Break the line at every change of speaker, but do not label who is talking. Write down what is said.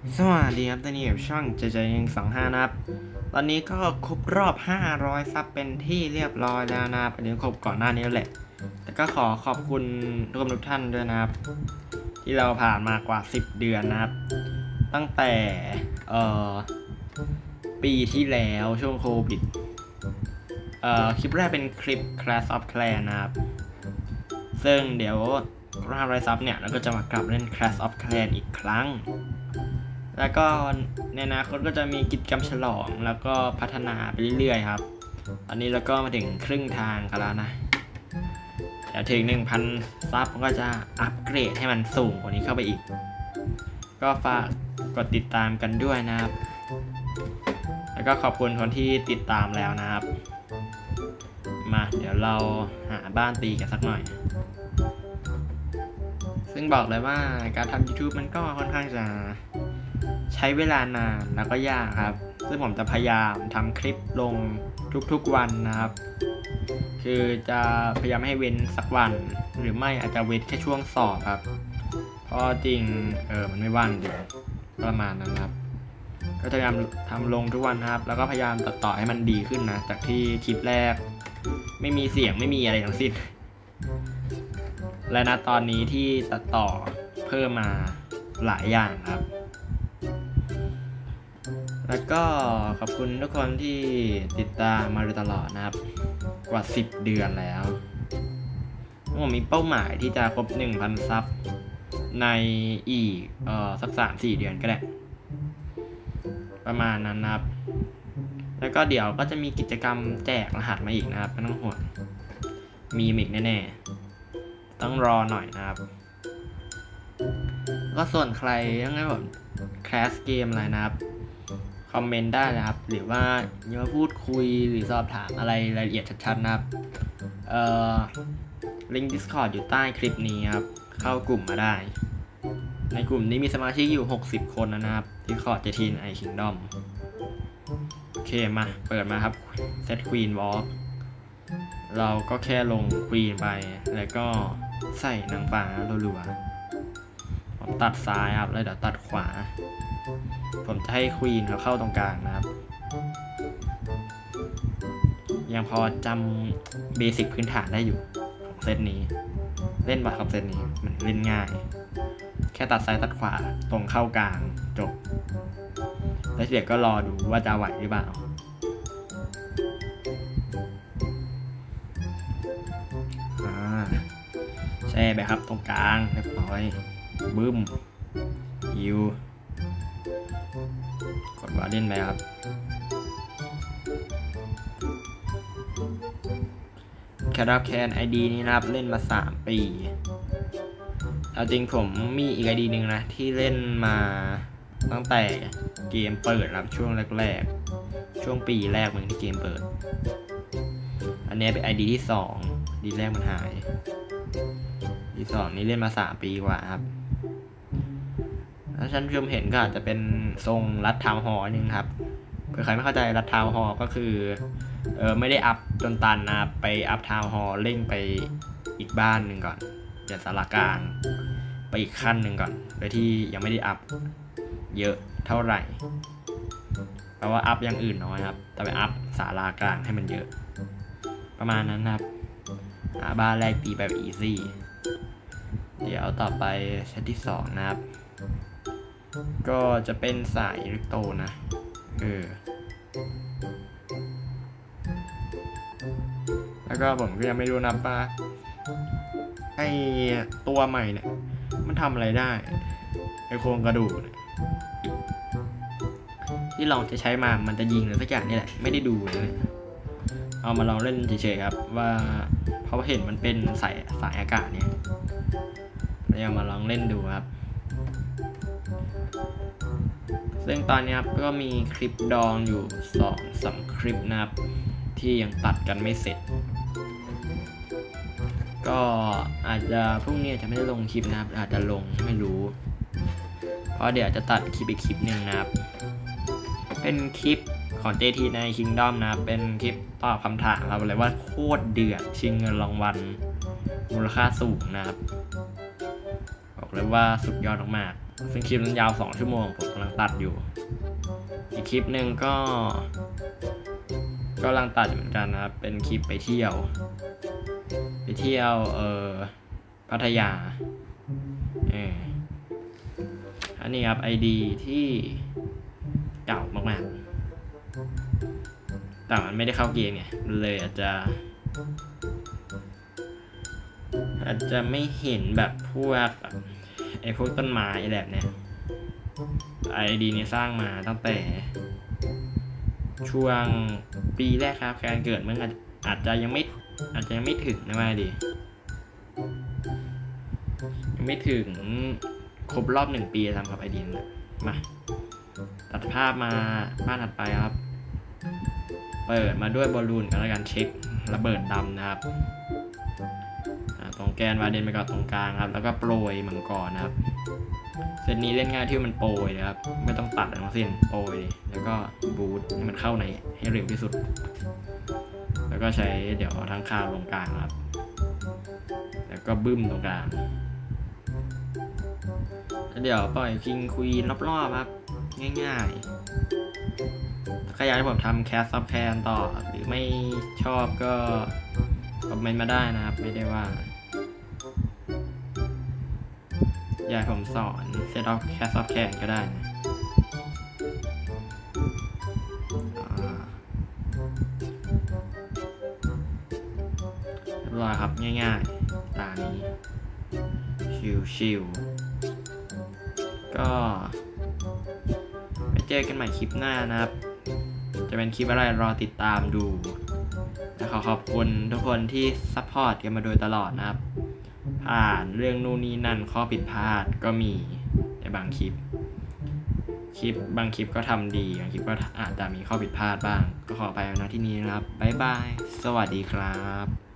สวัสดีครับตอนนี้กับช่องเจเจยังสองห้านะครับ ตอนนี้ก็ครบรอบ 500 ซับเป็นที่เรียบร้อยแล้วนะครับอันนี้ครบก่อนหน้านี้แล้วแหละ แต่ก็ขอขอบคุณทุกคนทุกท่านด้วยนะครับ ที่เราผ่านมากว่า 10 เดือนนะครับ ตั้งแต่เอ่อปีที่แล้วช่วงโควิดเอ่อคลิปแรกเป็นคลิป Clash of Clan นะครับ ซึ่งเดี๋ยว500ซับเนี่ยเราก็จะมากลับเล่น Clash of Clan อีกครั้ง แล้วก็ในอนาคตก็จะมีกิจกรรมฉลองแล้วก็พัฒนาไปเรื่อยๆครับ ตอนนี้เราก็มาถึงครึ่งทางกันแล้วนะเดี๋ยวถึง 1,000 ซับก็จะอัปเกรดให้มันสูงกว่านี้เข้าไปอีก ก็ฝากกดติดตามกันด้วยนะครับ แล้วก็ขอบคุณคนที่ติดตามแล้วนะครับ มาเดี๋ยวเราหาบ้านตีกันสักหน่อย ซึ่งบอกเลยว่าการทำ YouTube มันก็ค่อนข้างจะ ใช้เวลานานแล้วก็ยากครับ ซึ่งผมจะพยายามทำคลิปลงทุกๆวันนะครับ คือจะพยายามให้เว้นสักวัน หรือไม่อาจจะเว้นแค่ช่วงสอบครับ เพราะจริงเออมันไม่ว่างเดียวประมาณนั้นครับ ก็จะพยายามทำลงทุกวันนะครับ แล้วก็พยายามตัดต่อให้มันดีขึ้นนะ จากที่คลิปแรก ไม่มีเสียงไม่มีอะไรทั้งสิ้น และณตอนนี้ที่ตัดต่อเพิ่มมาหลายอย่างครับ แล้วก็ขอบคุณทุกคนที่ติดตามมาโดยตลอดนะครับ กว่า 10 เดือนแล้วผมมีเป้าหมายที่จะครบ 1,000 ซับในอีกเอ่อสัก3-4เดือนก็ได้ ประมาณนั้นนะครับ แล้วก็เดี๋ยวก็จะมีกิจกรรมแจกรหัสมาอีกนะครับไม่ต้องห่วงมีมิกแน่ๆ ต้องรอหน่อยนะครับ ก็ส่วนใครต้องให้ผมแคสเกมอะไรนะครับ คอมเมนต์ได้นะครับ หรือว่ายมาพูดคุยหรือสอบถามอะไรรายละเอียดชัดๆนะครับ เอ่อลิงก์ Discord อยู่ใต้คลิปนี้ครับ เข้ากลุ่มมาได้ ในกลุ่มนี้มีสมาชิกอยู่ 60 คนนะครับ Discord จะทีนไอคิงดอมโอเคมา เปิดมาครับ Set Queen Walk เราก็แค่ลงควีนไป แล้วก็ใส่นางฟ้ารัวๆ ตัดซ้ายครับ แล้วเดี๋ยวตัดขวา ผมจะให้ควีนเขาเข้าตรงกลางนะครับ ยังพอจำเบสิกพื้นฐานได้อยู่ของเซตนี้ เล่นบัตรกับเซตนี้มันเล่นง่าย แค่ตัดซ้ายตัดขวาตรงเข้ากลางจบ แล้วเดี๋ยวก็รอดูว่าจะไหวหรือเปล่าอ่าแช่ไปครับตรงกลางเรียบร้อย บึ้มฮิวกดวาเล่นไปครับ แคราแคนไอดีนี้นะครับ เล่นมา 3 ปี เอาจริงผมมีอีกไอดีหนึ่งนะ ที่เล่นมาตั้งแต่เกมเปิดครับช่วงแรกๆ ช่วงปีแรกเหมือนที่เกมเปิด อันนี้เป็นไอดีที่2ดีแรกมันหาย ดีสองนี้เล่นมาสามปีกว่าครับ ถ้าท่านผู้ชมเห็นก็อาจจะเป็นทรงรัดเท้าหอนึงครับเผื่อใครไม่เข้าใจรัดเท้าหอก็คือเออไม่ได้อัพจนตันนะไปอัพเท้าหอเร่งไปอีกบ้านหนึ่งก่อนจาสารกลางไปอีกขั้นหนึ่งก่อนโดยที่ยังไม่ได้อัพเยอะเท่าไหร่แปลว่าอัพอย่างอื่นน้อยครับ แต่ไปอัพสารากลางให้มันเยอะ ประมาณนั้นครับหาบ้านแรกตีแบบอีซี่ เดี๋ยวต่อไปเซตที่สองนะครับ ก็จะเป็นสายอิเล็กโตรนะ เออ แล้วก็ผมก็ยังไม่รู้นะว่าไอตัวใหม่เนี่ย มันทำอะไรได้ ไอโครงกระดูกเนี่ยที่เราจะใช้มา มันจะยิงหรือสักอย่างนี่แหละ ไม่ได้ดูเลยเนี่ยเอามาลองเล่นเฉยๆครับ ว่าเพราะเห็นมันเป็นสายสายอากาศเนี่ยเรามาลองเล่นดูครับ ซึ่งตอนนี้ครับก็มีคลิปดองอยู่สองสามคลิปนะครับ ที่ยังตัดกันไม่เสร็จ ก็อาจจะพรุ่งนี้อาจจะไม่ได้ลงคลิปนะครับ อาจจะลงไม่รู้ เพราะเดี๋ยวจะตัดคลิปอีกคลิปหนึ่งนะครับ เป็นคลิปของ JT ใน Kingdom นะ เป็นคลิปตอบคำถามเราเลยว่าโคตรเดือดชิงเงินรางวัลมูลค่าสูงนะครับ บอกเลยว่าสุดยอดมากๆ ซึ่งคลิปนั้นยาวสองชั่วโมงผมกำลังตัดอยู่ อีกคลิปหนึ่งก็ก็กำลังตัดเหมือนกันนะครับ เป็นคลิปไปเที่ยว ไปเที่ยวเออพัทยาเอออันนี้ครับไอดีที่เก่ามากๆ แต่มันไม่ได้เข้าเกมไงเลยอาจจะ อาจจะไม่เห็นแบบพวกแบบ ไอ้พวกต้นไม้แบบเนี้ยไอดีนี้สร้างมาตั้งแต่ ช่วงปีแรกครับ การเกิดมันอาจอาจจะยังไม่อาจจะยังไม่ถึงนะว่าดียังไม่ถึงครบรอบหนึ่งปีทำกับไอดีนะมาตัดภาพมาบ้านถัดไปครับ เปิดมาด้วยบอลลูนกันแล้วกันเช็คระเบิดดำนะครับ อ่าตรงแกนวาเดนไปก่อนตรงกลางครับ แล้วก็โปรยมังกรนะครับ เซตนี้เล่นง่ายที่มันโปรยนะครับ ไม่ต้องตัดอะไรทั้งสิ้นโปรย แล้วก็บูทให้มันเข้าในให้เร็วที่สุด แล้วก็ใช้เดี๋ยวทั้งคาวลงกลางครับ แล้วก็บึ้มตรงกลางเดี๋ยวปล่อยคิงควีนรอบๆครับ ง่ายๆ ถ้าใครอยากให้ผมทำแคสซับแคนต่อ หรือไม่ชอบก็คอมเมนต์มาได้นะครับ ไม่ได้ว่า อยากผมสอนเซตออฟแคสซับแคนก็ได้นะเรียบร้อยครับง่ายๆ ตานี้ ชิวๆก็ไปเจอกันใหม่คลิปหน้านะครับ จะเป็นคลิปอะไรรอติดตามดู และขอขอบคุณทุกคนที่ซัพพอร์ตกันมาโดยตลอดนะครับ ผ่านเรื่องนู่นนี่นั่นข้อผิดพลาดก็มีในบางคลิป คลิปบางคลิปก็ทำดีบางคลิปก็อาจจะมีข้อผิดพลาดบ้าง ก็ขอไปนะที่นี้นะครับบ๊ายบาย สวัสดีครับ